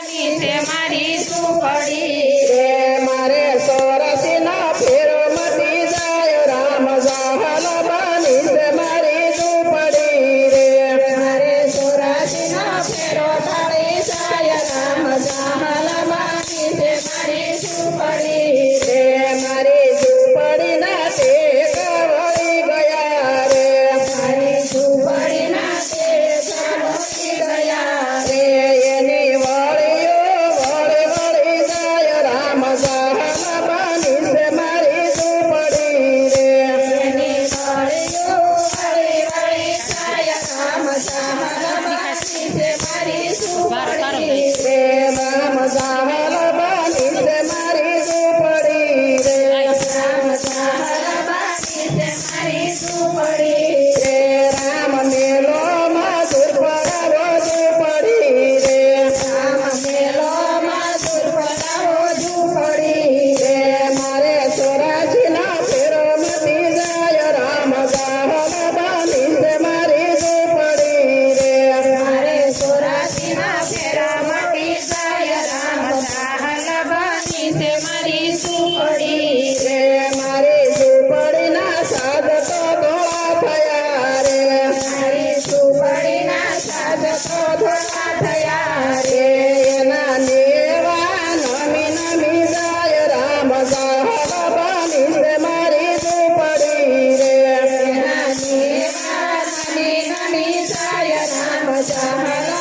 છે મારી સુખડી રે? जहरा